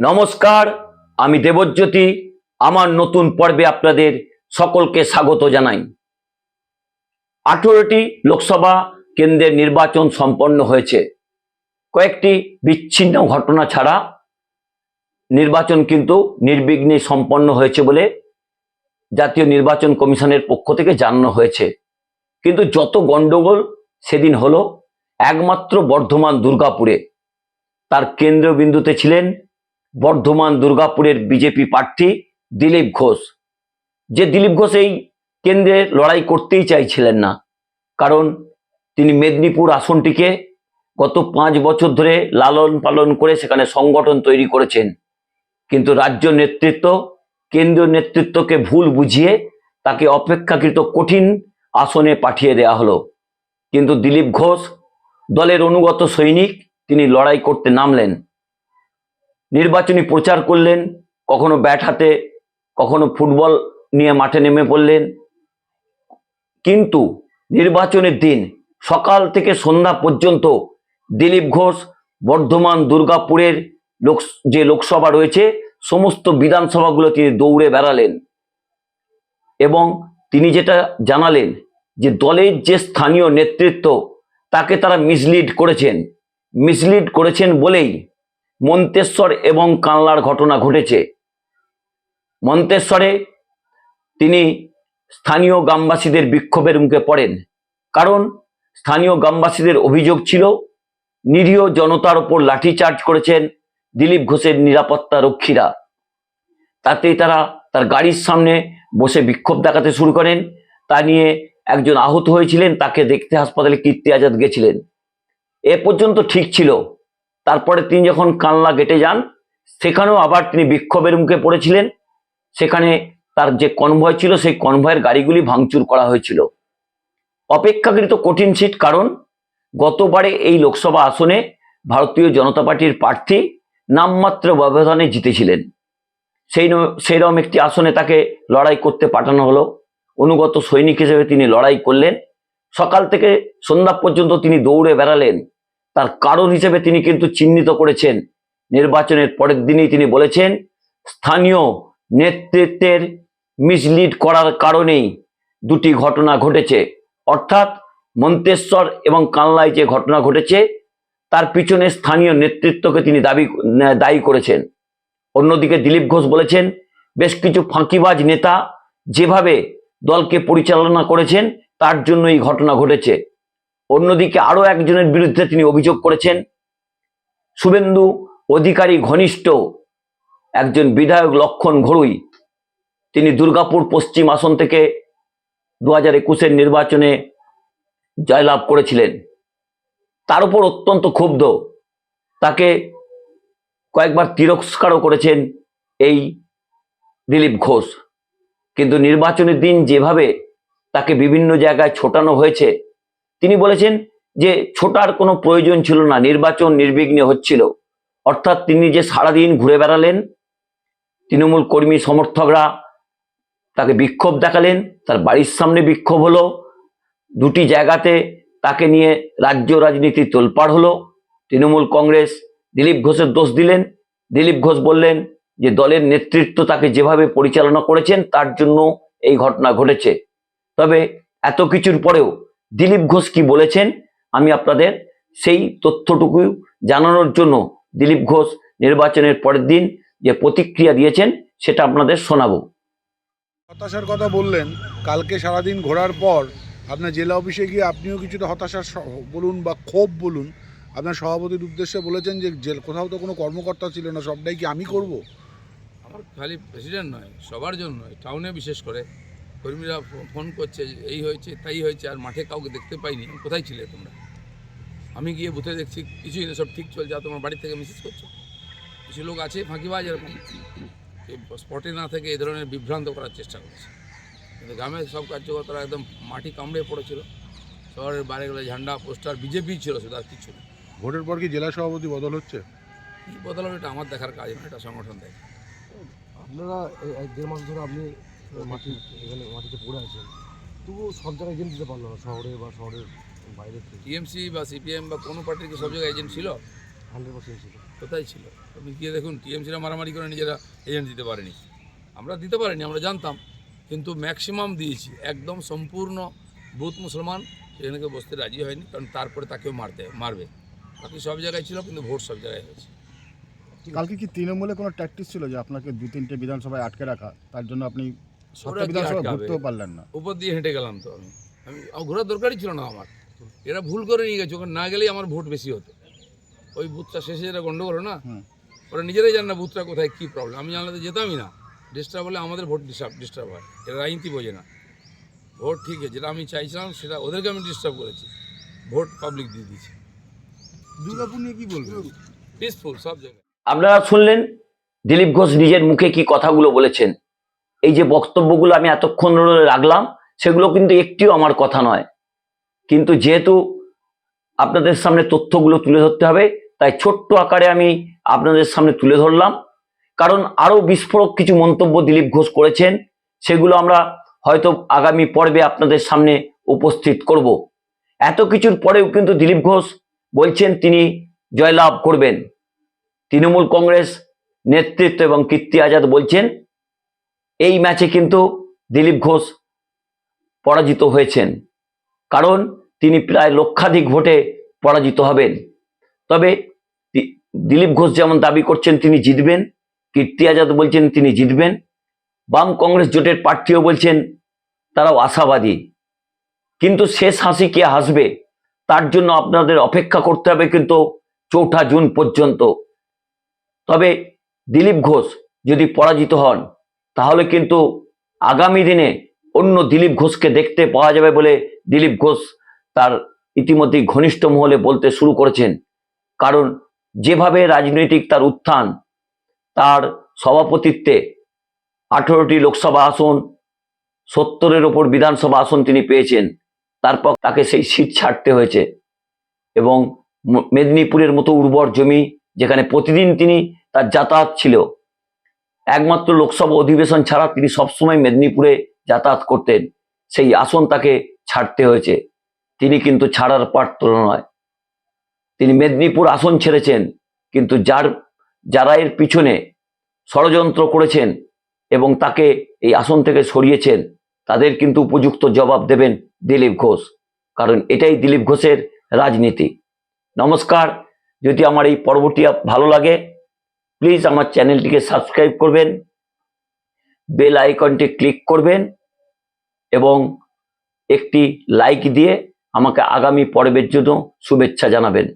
নমস্কার, আমি দেবজ্যোতি। আমার নতুন পর্বে আপনাদের সকলকে স্বাগত জানাই। আঠেরোটি লোকসভা কেন্দ্রের নির্বাচন সম্পন্ন হয়েছে। কয়েকটি বিচ্ছিন্ন ঘটনা ছাড়া নির্বাচন কিন্তু নির্বিঘ্নে সম্পন্ন হয়েছে বলে জাতীয় নির্বাচন কমিশনের পক্ষ থেকে জানানো হয়েছে। কিন্তু যত গণ্ডগোল সেদিন হলো, একমাত্র বর্ধমান দুর্গাপুরে। তার কেন্দ্রবিন্দুতে ছিলেন বর্ধমান দুর্গাপুরের বিজেপি প্রার্থী দিলীপ ঘোষ। যে দিলীপ ঘোষ এই কেন্দ্রে লড়াই করতেই চাইছিলেন না, কারণ তিনি মেদিনীপুর আসনটিকে গত পাঁচ বছর ধরে লালন পালন করে সেখানে সংগঠন তৈরি করেছেন। কিন্তু রাজ্য নেতৃত্ব, কেন্দ্রীয় নেতৃত্বকে ভুল বুঝিয়ে তাকে অপেক্ষাকৃত কঠিন আসনে পাঠিয়ে দেওয়া হলো। কিন্তু দিলীপ ঘোষ দলের অনুগত সৈনিক, তিনি লড়াই করতে নামলেন। নির্বাচনী প্রচার করলেন, কখনো ব্যাট হাতে, কখনো ফুটবল নিয়ে মাঠে নেমে পড়লেন। কিন্তু নির্বাচনের দিন সকাল থেকে সন্ধ্যা পর্যন্ত দিলীপ ঘোষ, বর্ধমান, দুর্গাপুরের লোক, যে লোকসভা রয়েছে, সমস্ত বিধানসভাগুলো তিনি দৌড়ে বেড়ালেন। এবং তিনি যেটা জানালেন যে দলের যে স্থানীয় নেতৃত্ব, তাকে তারা মিসলিড করেছেন। মিসলিড করেছেন বলেই মন্তেশ্বর এবং কানলার ঘটনা ঘটেছে। মন্তেশ্বরে তিনি স্থানীয় গ্রামবাসীদের বিক্ষোভের মুখে পড়েন, কারণ স্থানীয় গ্রামবাসীদের অভিযোগ ছিল, নিরীহ জনতার ওপর লাঠিচার্জ করেছেন দিলীপ ঘোষের নিরাপত্তা রক্ষীরা। তাতেই তারা তার গাড়ির সামনে বসে বিক্ষোভ দেখাতে শুরু করেন। তা নিয়ে একজন আহত হয়েছিলেন, তাকে দেখতে হাসপাতালে কীর্তি আজাদ গেছিলেন। এ পর্যন্ত ঠিক ছিল তারপরে তিনি যখন কানলা গেটে যান, সেখানেও আবার তিনি বিক্ষোভের মুখে পড়েছিলেন। সেখানে তার যে কনভয় ছিল, সেই কনভয়ের গাড়িগুলি ভাঙচুর করা হয়েছিল। অপেক্ষাকৃত কঠিন সিট কারণ, গতবারে এই লোকসভা আসনে ভারতীয় জনতা পার্টির প্রার্থী নামমাত্র ব্যবধানে জিতেছিলেন। সেই সেইরকম একটি আসনে তাকে লড়াই করতে পাঠানো হলো। অনুগত সৈনিক হিসেবে তিনি লড়াই করলেন। সকাল থেকে সন্ধ্যা পর্যন্ত তিনি দৌড়ে বেড়ালেন। তার কারণ হিসেবে তিনি কিন্তু চিহ্নিত করেছেন। নির্বাচনের পরের দিনই তিনি বলেছেন, স্থানীয় নেতৃত্বের মিসলিড করার কারণেই দুটি ঘটনা ঘটেছে। অর্থাৎ মন্তেশ্বর এবং কানলায় যে ঘটনা ঘটেছে, তার পিছনে স্থানীয় নেতৃত্বকে তিনি দাবি, দায়ী করেছেন। অন্যদিকে দিলীপ ঘোষ বলেছেন, বেশ কিছু ফাঁকিবাজ নেতা যেভাবে দলকে পরিচালনা করেছেন, তার জন্য এই ঘটনা ঘটেছে। অন্যদিকে আরও একজনের বিরুদ্ধে তিনি অভিযোগ করেছেন। শুভেন্দু অধিকারী ঘনিষ্ঠ একজন বিধায়ক লক্ষণ ঘড়ুই তিনি দুর্গাপুর পশ্চিম আসন থেকে দু হাজার একুশের নির্বাচনে জয়লাভ করেছিলেন। তার উপর অত্যন্ত ক্ষুব্ধ। তাকে কয়েকবার তিরস্কারও করেছেন এই দিলীপ ঘোষ। কিন্তু নির্বাচনের দিন যেভাবে তাকে বিভিন্ন জায়গায় ছোটানো হয়েছে তিনি বলেছেন যে ছোটার কোনো প্রয়োজন ছিল না, নির্বাচন নির্বিঘ্নে হচ্ছিল। অর্থাৎ তিনি যে সারাদিন ঘুরে বেড়ালেন, তৃণমূল কর্মী সমর্থকরা তাকে বিক্ষোভ দেখালেন, তার বাড়ির সামনে বিক্ষোভ হলো, দুটি জায়গাতে তাকে নিয়ে রাজ্য রাজনীতি তোলপাড় হলো। তৃণমূল কংগ্রেস দিলীপ ঘোষের দোষ দিলেন। দিলীপ ঘোষ বললেন যে দলের নেতৃত্ব তাকে যেভাবে পরিচালনা করেছেন, তার জন্য এই ঘটনা ঘটেছে। তবে এত কিছুর পরেও দিলীপ ঘোষ কি বলেছেন আমি আপনাদের সেই তথ্যটুকু জানানোর জন্য দিলীপ ঘোষ নির্বাচনের পরের দিন যে প্রতিক্রিয়া দিয়েছেন সেটা আপনাদের শোনাবো। হতাশার কথা বললেন কালকে সারাদিন ঘোরার পর আপনার জেলা অফিসে গিয়ে আপনিও কিছুটা হতাশা বলুন বা ক্ষোভ বলুন আপনার সভাপতির উদ্দেশ্যে বলেছেন যে জেল কোথাও তো কোনো কর্মকর্তা ছিল না সবটাই কি আমি করব? আমার খালি প্রেসিডেন্ট নয় সবার জন্য টাউনে বিশেষ করে। কর্মীরা ফোন করছে যে এই হয়েছে তাই হয়েছে আর মাঠে কাউকে দেখতে পাইনি। কোথায় ছিলে তোমরা? আমি গিয়ে বুথে দেখছি কিছুই না সব ঠিক চলছে। আর তোমার বাড়ি থেকে মেসেজ করছ? কিছু লোক আছে ফাঁকিবাজ এরকম? স্পটে না থেকে এই ধরনের বিভ্রান্ত করার চেষ্টা করছে। কিন্তু গ্রামের সব কার্যকর্তারা একদম মাটি কামড়ে পড়েছিল। শহরের বাইরে গেলে ঝান্ডা পোস্টার বিজেপি ছিল শুধু আর কিছু না। ভোটের পর কি জেলা সভাপতি বদল হচ্ছে? কী বদল হবে এটা আমার দেখার কাজ না এটা সংগঠন দেখে আপনারা এক দেড় মাস ধরে আপনি মাটি এখানে মাটিতে পড়ে আছেন তবুও সব জায়গায় এজেন্ট দিতে পারল না শহরে বা শহরের বাইরে থেকে। টিএমসি বা সিপিএম বা কোনো পার্টির কি সব জায়গায় এজেন্ট ছিল? হান্ড্রেড পার্সেন্ট ছিল। কোথায় ছিল? আপনি গিয়ে দেখুন টিএমসিরা মারামারি করে নিজেরা এজেন্ট দিতে পারেনি। আমরা দিতে পারিনি আমরা জানতাম কিন্তু ম্যাক্সিমাম দিয়েছি। একদম সম্পূর্ণ বুথ মুসলমান সেখানে বসতে রাজি হয়নি কারণ তারপরে তাকেও মারতে মারবে। বাকি সব জায়গায় ছিল কিন্তু ভোট সব জায়গায় হয়েছে। কালকে কি তৃণমূলে কোনো ট্যাকটিস ছিল যে আপনাকে দু তিনটে বিধানসভায় আটকে রাখা? তার জন্য আপনি ঘুরতেও পারলেন না। উপর দিয়ে হেঁটে গেলাম তো আমি। আমি ঘোরার দরকারই ছিল না আমার। এরা ভুল করে নিয়ে গেছে ওখানে না গেলেই আমার ভোট বেশি হতো। ওই বুথটা শেষে যেটা গন্ডগোল না ওরা নিজেরাই জানে না বুথটা কোথায় কী প্রবলেম আমি জানলে যেতামই না। ডিস্টার্ব হলে আমাদের ভোট ডিস্টার্ব ডিস্টার্ব হয়। এরা রাজনীতি বোঝে না। ভোট ঠিক আছে যেটা আমি চাইছিলাম সেটা ওদেরকে আমি ডিস্টার্ব করেছি। ভোট পাবলিক দিয়ে দিয়েছি। দুর্গাপুর নিয়ে কি বলবেন? পিসফুল সব জায়গায়। আপনারা শুনলেন দিলীপ ঘোষ নিজের মুখে কি কথাগুলো বলেছেন? এই যে বক্তব্যগুলো আমি এতক্ষণ ধরে রাখলাম, সেগুলো কিন্তু একটিও আমার কথা নয়। কিন্তু যেহেতু আপনাদের সামনে তথ্যগুলো তুলে ধরতে হবে, তাই ছোট্ট আকারে আমি আপনাদের সামনে তুলে ধরলাম। কারণ আরও বিস্ফোরক কিছু মন্তব্য দিলীপ ঘোষ করেছেন, সেগুলো আমরা হয়তো আগামী পর্বে আপনাদের সামনে উপস্থিত করব। এত কিছুর পরেও কিন্তু দিলীপ ঘোষ বলছেন তিনি জয়লাভ করবেন। তৃণমূল কংগ্রেস নেতৃত্ব এবং কীর্তি আজাদ বলছেন এই ম্যাচে কিন্তু দিলীপ ঘোষ পরাজিত হয়েছেন। কারণ তিনি প্রায় লক্ষাধিক ভোটে পরাজিত হবেন। তবে দিলীপ ঘোষ যেমন দাবি করছেন তিনি জিতবেন, কীর্তি আজাদ বলছেন তিনি জিতবেন, বাম কংগ্রেস জোটের প্রার্থীও বলছেন তারাও আশাবাদী। কিন্তু শেষ হাসি কে হাসবে, তার জন্য আপনাদের অপেক্ষা করতে হবে কিন্তু চৌঠা জুন পর্যন্ত। তবে দিলীপ ঘোষ যদি পরাজিত হন তাহলে কিন্তু আগামী দিনে অন্য দিলীপ ঘোষকে দেখতে পাওয়া যাবে বলে দিলীপ ঘোষ তার ইতিমধ্যেই ঘনিষ্ঠ মহলে বলতে শুরু করেছেন। কারণ যেভাবে রাজনৈতিক তার উত্থান, তার সভাপতিত্বে আঠেরোটি লোকসভা আসন, সত্তরের ওপর বিধানসভা আসন তিনি পেয়েছেন, তারপর তাকে সেই সিট ছাড়তে হয়েছে এবং মেদিনীপুরের মতো উর্বর জমি যেখানে প্রতিদিন তিনি তার যাতায়াত ছিল একমাত্র লোকসভা অধিবেশন ছাড়া তিনি সবসময় মেদিনীপুরে যাতায়াত করতেন। সেই আসন তাকে ছাড়তে হয়েছে। তিনি কিন্তু ছাড়ার পাত্র নয়। তিনি মেদিনীপুর আসন ছেড়েছেন, কিন্তু যার, যারা এর পিছনে ষড়যন্ত্র করেছেন এবং তাকে এই আসন থেকে সরিয়েছেন, তাদের কিন্তু উপযুক্ত জবাব দেবেন দিলীপ ঘোষ। কারণ এটাই দিলীপ ঘোষের রাজনীতি। নমস্কার। যদি আমার এই পর্বটি ভালো লাগে প্লিজ আমার চ্যানেলটিকে সাবস্ক্রাইব করবেন বেল আইকনটি ক্লিক করবেন, এবং একটি লাইক দিয়ে আমাকে আগামী পর্বের জন্য শুভেচ্ছা জানাবেন।